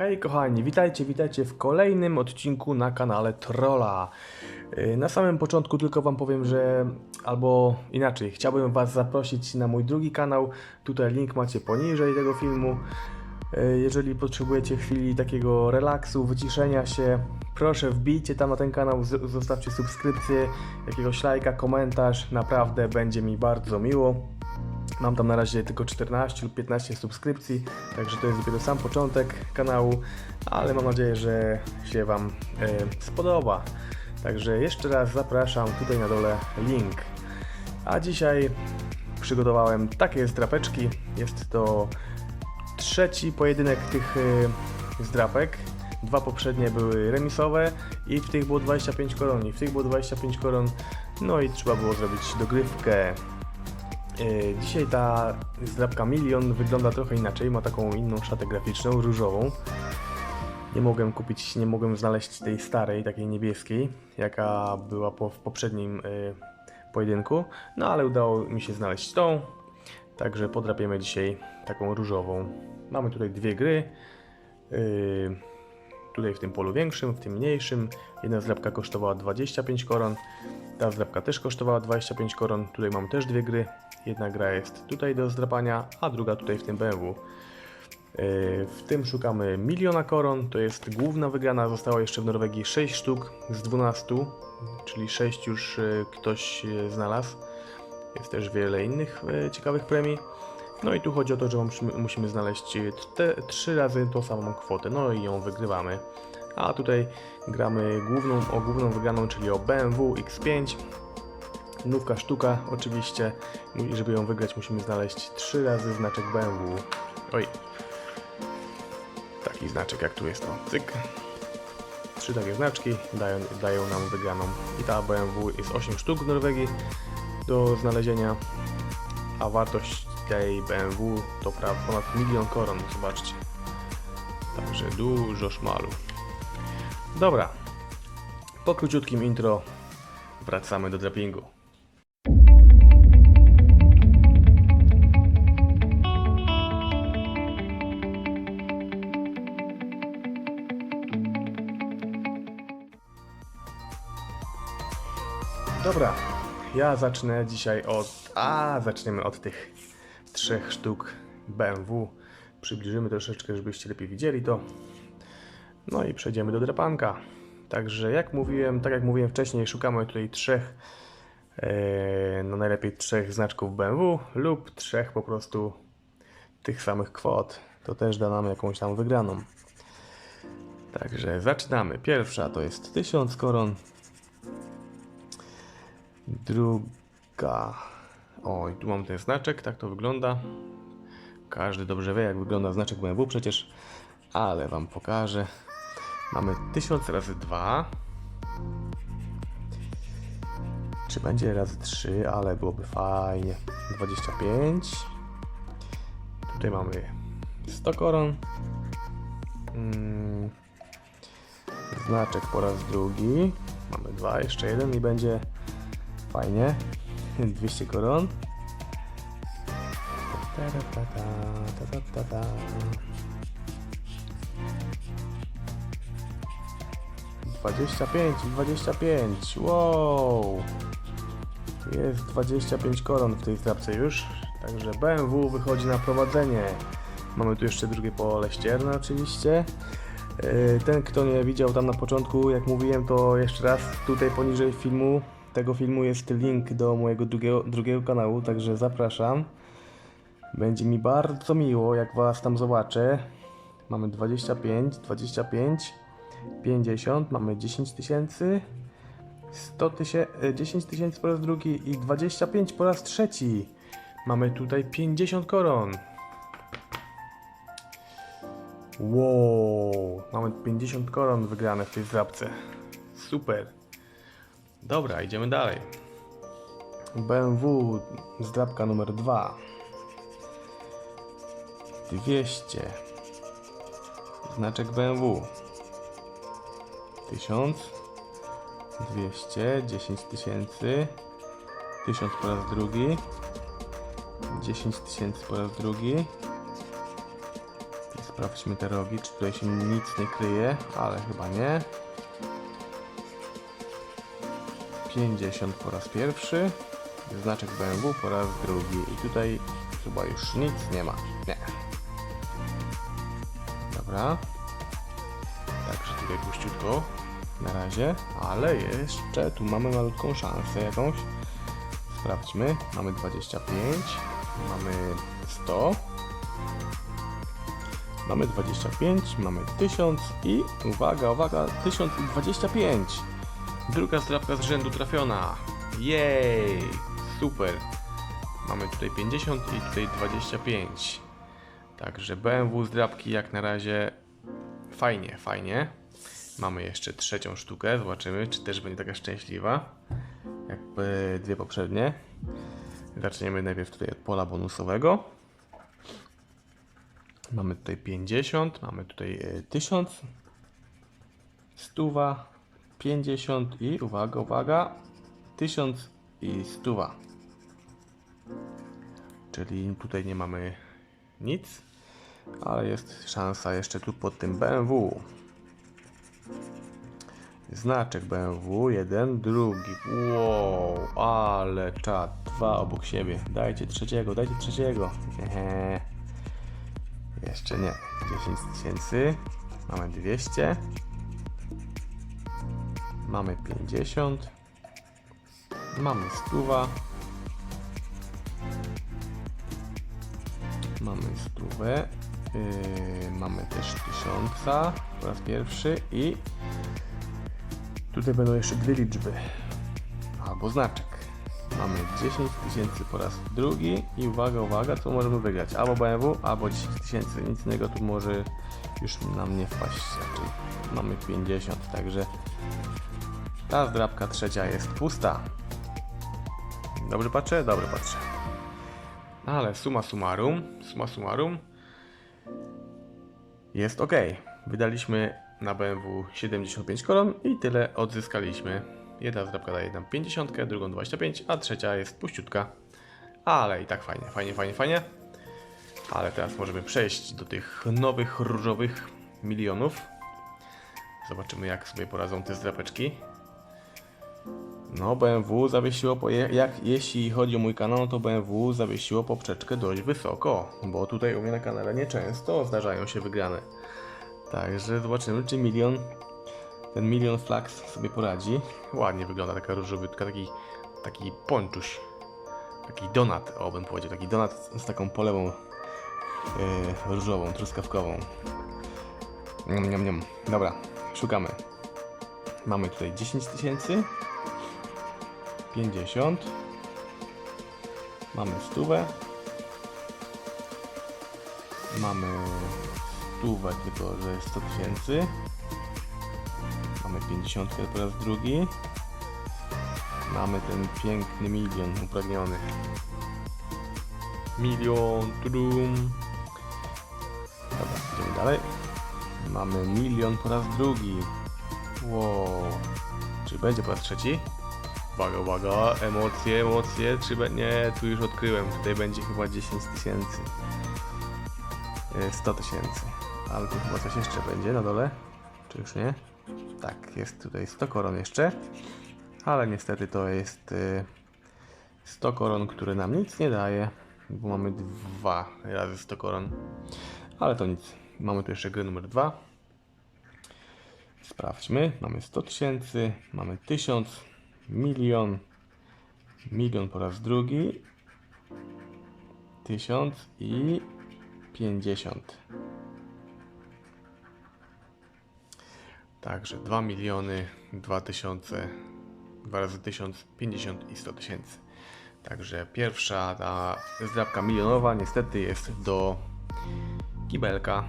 Hej kochani, witajcie, witajcie w kolejnym odcinku na kanale Trolla. Yy, Na samym początku tylko wam powiem, że albo inaczej, chciałbym was zaprosić na mój drugi kanał. Tutaj link macie poniżej tego filmu. Yy, Jeżeli potrzebujecie chwili takiego relaksu, wyciszenia się, proszę wbijcie tam na ten kanał, zostawcie subskrypcję, jakiegoś lajka, komentarz, naprawdę będzie mi bardzo miło. Mam tam na razie tylko 14 lub 15 subskrypcji, także to jest dopiero sam początek kanału, ale mam nadzieję, że się Wam e, spodoba. Także jeszcze raz zapraszam tutaj na dole link. A dzisiaj przygotowałem takie zdrapeczki. Jest to trzeci pojedynek tych e, zdrapek. Dwa poprzednie były remisowe i w tych było 25 koron, i w tych było 25 koron. No i trzeba było zrobić dogrywkę. E, Dzisiaj ta zdrabka Milion wygląda trochę inaczej, ma taką inną szatę graficzną, różową. Nie mogłem kupić, nie mogłem znaleźć tej starej, takiej niebieskiej, jaka była po, w poprzednim e, pojedynku, no ale udało mi się znaleźć tą, także podrapiemy dzisiaj taką różową. Mamy tutaj dwie gry, e, tutaj w tym polu większym, w tym mniejszym. Jedna zdrabka kosztowała 25 koron, ta zdrabka też kosztowała 25 koron. Tutaj mam też dwie gry. Jedna gra jest tutaj do zdrapania, a druga tutaj w tym BMW. Yy, W tym szukamy miliona koron, to jest główna wygrana. Zostało jeszcze w Norwegii 6 sztuk z 12, czyli 6 już yy, ktoś yy, znalazł. Jest też wiele innych ciekawych premii. No i tu chodzi o to, że musimy, znaleźć yy, te, 3 razy tą samą kwotę, no i ją wygrywamy. A tutaj gramy główną, o główną wygraną, czyli o BMW X5. Nówka sztuka oczywiście. I żeby ją wygrać musimy znaleźć 3 razy znaczek BMW. Oj. Taki znaczek jak tu jest to. Cyk. Trzy takie znaczki dają, dają nam wygraną. I ta BMW jest 8 sztuk w Norwegii do znalezienia. A wartość tej BMW to prawie ponad milion koron. Zobaczcie. Także dużo szmalu. Dobra. Po króciutkim intro wracamy do drapingu. Dobra, ja zacznę dzisiaj od. A, zaczniemy od tych trzech sztuk BMW. Przybliżymy troszeczkę, żebyście lepiej widzieli to. No i przejdziemy do drapanka. Także jak mówiłem, tak jak mówiłem wcześniej, szukamy tutaj trzech, e, no najlepiej trzech znaczków BMW lub trzech po prostu tych samych kwot. To też da nam jakąś tam wygraną. Także zaczynamy. Pierwsza to jest 1000 koron. Druga. Oj, tu mam ten znaczek, tak to wygląda. Każdy dobrze wie, jak wygląda znaczek BMW przecież, ale Wam pokażę. Mamy 1000 razy 2. Czy będzie razy 3, ale byłoby fajnie. 25. Tutaj mamy 100 koron. Mm. Znaczek po raz drugi. Mamy dwa, jeszcze jeden i będzie fajnie. 200 koron. Ta, ta, ta, ta, ta. 25, 25, wow! Jest 25 koron w tej strapce już, także BMW wychodzi na prowadzenie. Mamy tu jeszcze drugie pole ścierne oczywiście. Yy, Ten, kto nie widział tam na początku, jak mówiłem, to jeszcze raz tutaj poniżej filmu, tego filmu jest link do mojego drugiego, drugiego kanału, także zapraszam. Będzie mi bardzo miło, jak Was tam zobaczę. Mamy 25, 25, 50, mamy 10 tysięcy, 100 tysięcy, 10 tysięcy po raz drugi i 25 po raz trzeci. Mamy tutaj 50 koron. Wow, mamy 50 koron wygrane w tej zdrabce. Super. Dobra, idziemy dalej. BMW, zdrabka numer 2. 200. Znaczek BMW. 1000. 200, 10 tysięcy. 1000 po raz drugi. 10 tysięcy po raz drugi. Sprawdźmy te rogi, czy tutaj się nic nie kryje, ale chyba nie. 50 po raz pierwszy, znaczek BMW po raz drugi i tutaj chyba już nic nie ma. Nie. Dobra. Także tutaj puściutko na razie, ale jeszcze tu mamy malutką szansę jakąś. Sprawdźmy. Mamy 25, mamy 100, mamy 25, mamy 1000 i uwaga, uwaga, 1025. Druga zdrabka z rzędu trafiona. Jej! Super. Mamy tutaj 50 i tutaj 25. Także BMW zdrabki jak na razie fajnie, fajnie. Mamy jeszcze trzecią sztukę, zobaczymy czy też będzie taka szczęśliwa jakby dwie poprzednie. Zaczniemy najpierw tutaj od pola bonusowego. Mamy tutaj 50, mamy tutaj e, 1000, stuwa, 50 i uwaga, uwaga, 1000 i stuwa. Czyli tutaj nie mamy nic, ale jest szansa jeszcze tu pod tym BMW. Znaczek BMW, jeden, drugi. Wow, ale czad. Dwa obok siebie. Dajcie trzeciego, dajcie trzeciego. Hehe. Jeszcze nie. 10 tysięcy. Mamy 200. Mamy 50. Mamy stuwa. Mamy stówę. Yy, mamy też tysiąca po raz pierwszy i Tutaj będą jeszcze dwie liczby. Albo znaczek. Mamy 10 tysięcy po raz drugi i uwaga, uwaga, co możemy wygrać? Albo BMW, albo 10 tysięcy. Nic innego tu może już nam nie wpaść. Czyli mamy 50, także ta zdrabka trzecia jest pusta. Dobrze patrzę? Dobrze patrzę. Ale suma summarum, suma summarum jest ok. Wydaliśmy na BMW 75 koron i tyle odzyskaliśmy. Jedna zdrabka daje nam 50, drugą 25, a trzecia jest puściutka. Ale i tak fajnie, fajnie, fajnie, fajnie. Ale teraz możemy przejść do tych nowych różowych milionów. Zobaczymy jak sobie poradzą te zdrapeczki. No, BMW zawiesiło, po, jak, jeśli chodzi o mój kanał, to BMW zawiesiło poprzeczkę dość wysoko, bo tutaj u mnie na kanale nieczęsto zdarzają się wygrane. Także zobaczymy, czy milion, ten milion flags sobie poradzi. Ładnie wygląda taka różowytka, taki, taki ponczuś, taki donat, o bym powiedział, taki donat z taką polewą yy, różową, truskawkową. Niam, niam, niam. Dobra, szukamy. Mamy tutaj 10 tysięcy, 50, mamy stówę, mamy stówę, tylko że jest 100 tysięcy. Mamy 50 po raz drugi. Mamy ten piękny milion upragniony. Milion, tudum. Dobra, idziemy dalej. Mamy milion po raz drugi. Wow. Czy będzie po raz trzeci? Uwaga, uwaga, emocje, emocje, czy be... Nie, tu już odkryłem, tutaj będzie chyba 10 tysięcy. E, 100 tysięcy. Ale tu chyba coś jeszcze będzie na dole. Czy już nie? Tak, jest tutaj 100 koron jeszcze. Ale niestety to jest y, 100 koron, które nam nic nie daje. Bo mamy dwa razy 100 koron. Ale to nic. Mamy tu jeszcze grę numer 2. Sprawdźmy. Mamy 100 tysięcy, mamy 1000, milion, milion po raz drugi, 1000 i 50. Także 2 miliony, 2 tysiące, 2 razy 1000, 50 i 100 tysięcy. Także pierwsza ta zdrabka milionowa niestety jest do kibelka,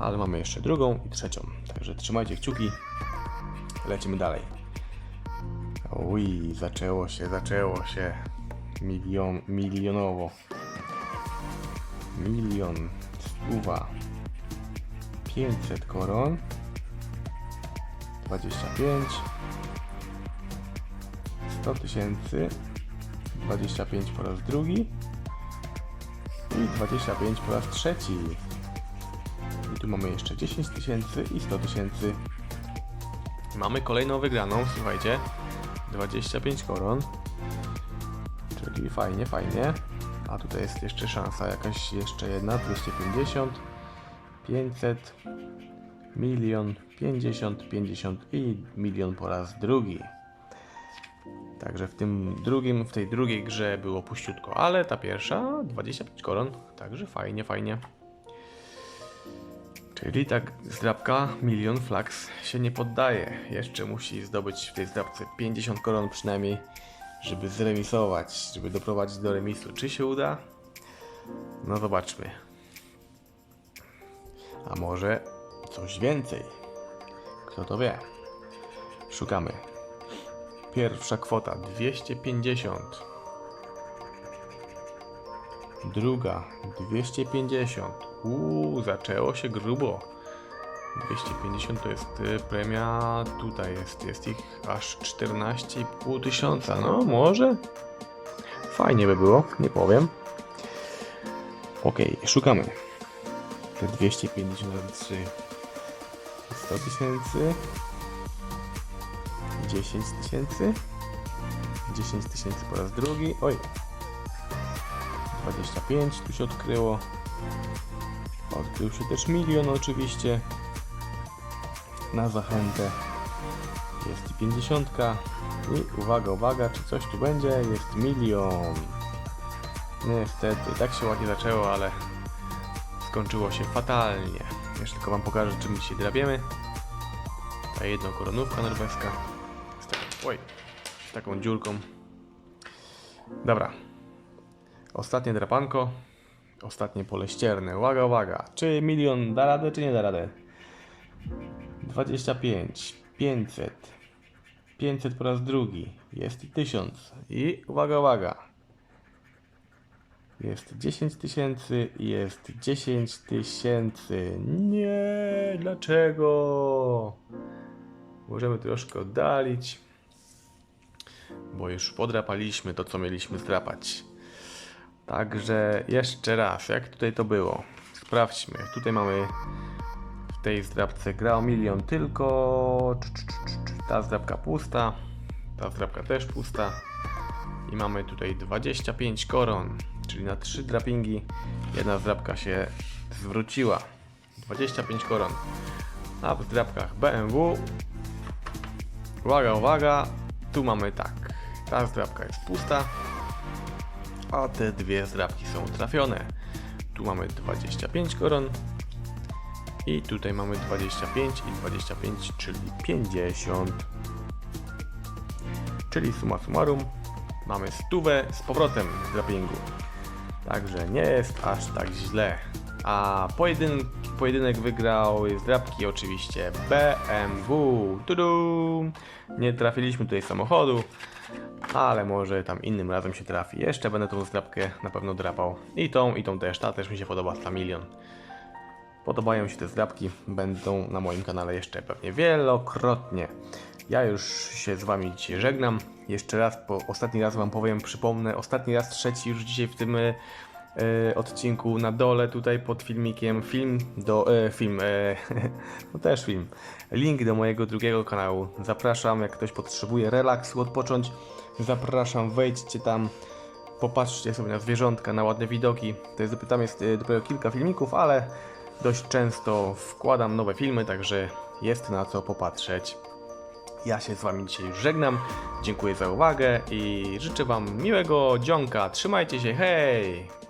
ale mamy jeszcze drugą i trzecią. Także trzymajcie kciuki, lecimy dalej. Ui, zaczęło się, zaczęło się milion, milionowo. Milion, stuwa, 500 koron. 25 100 tysięcy 25 po raz drugi i 25 po raz trzeci tu mamy jeszcze 10 tysięcy i 100 tysięcy. Mamy kolejną wygraną, słuchajcie. 25 koron. Czyli fajnie, fajnie. A tutaj jest jeszcze szansa jakaś jeszcze jedna, 250, 500, milion, 50, 50 i milion po raz drugi. Także w tym drugim, w tej drugiej grze było puściutko, ale ta pierwsza 25 koron, także fajnie, fajnie. Czyli tak zdrabka milion flax się nie poddaje. Jeszcze musi zdobyć w tej zdrabce 50 koron przynajmniej, żeby zremisować, żeby doprowadzić do remisu. Czy się uda? No zobaczmy. A może coś więcej? Kto to wie? Szukamy. Pierwsza kwota 250. Druga 250. Uuu, zaczęło się grubo. 250 to jest y, premia. Tutaj jest, jest ich aż 14,5 tysiąca. No, może? Fajnie by było, nie powiem. Okej, szukamy. Te 250 razy 3. 100 tysięcy. 10 tysięcy. 10 tysięcy po raz drugi. Oj. 25 tu się odkryło. Odkrył się też milion oczywiście. Na zachętę. Jest i 50. I uwaga, uwaga, czy coś tu będzie? Jest milion. Niestety, tak się ładnie zaczęło, ale skończyło się fatalnie. Jeszcze tylko wam pokażę, czym dzisiaj drabiemy. Ta jedna koronówka norweska. Z taką, oj, z taką dziurką. Dobra. Ostatnie drapanko. Ostatnie pole ścierne. Uwaga, uwaga. Czy milion da radę, czy nie da radę? 25, 500, 500 po raz drugi. Jest i 1000. I uwaga, uwaga. Jest 10 tysięcy jest 10 tysięcy. Nie, dlaczego? Możemy troszkę oddalić, bo już podrapaliśmy to, co mieliśmy zdrapać. Także jeszcze raz, jak tutaj to było? Sprawdźmy. Tutaj mamy w tej zdrabce gra o milion tylko. Ta zdrabka pusta. Ta zdrabka też pusta. I mamy tutaj 25 koron, czyli na 3 drapingi jedna zdrabka się zwróciła. 25 koron. A w zdrabkach BMW Uwaga, uwaga, tu mamy tak. Ta zdrabka jest pusta, a te dwie zdrabki są trafione. Tu mamy 25 koron i tutaj mamy 25 i 25, czyli 50. Czyli summa summarum mamy stówę z powrotem z drapingu. Także nie jest aż tak źle. A pojedyn pojedynek wygrał z drapki oczywiście BMW. Tudu! Nie trafiliśmy tutaj samochodu, ale może tam innym razem się trafi. Jeszcze będę tą zdrapkę na pewno drapał. I tą, i tą też. Ta też mi się podoba, ta milion. Podobają się te zdrapki, będą na moim kanale jeszcze pewnie wielokrotnie. Ja już się z Wami dzisiaj żegnam. Jeszcze raz, po ostatni raz Wam powiem, przypomnę, ostatni raz, trzeci już dzisiaj w tym e, odcinku na dole, tutaj pod filmikiem, film do, e, film, e, no też film, link do mojego drugiego kanału. Zapraszam, jak ktoś potrzebuje relaksu, odpocząć, zapraszam, wejdźcie tam, popatrzcie sobie na zwierzątka, na ładne widoki. To jest, tam jest e, dopiero kilka filmików, ale dość często wkładam nowe filmy, także jest na co popatrzeć. Ja się z Wami dzisiaj już żegnam. Dziękuję za uwagę i życzę Wam miłego dzionka. Trzymajcie się, hej!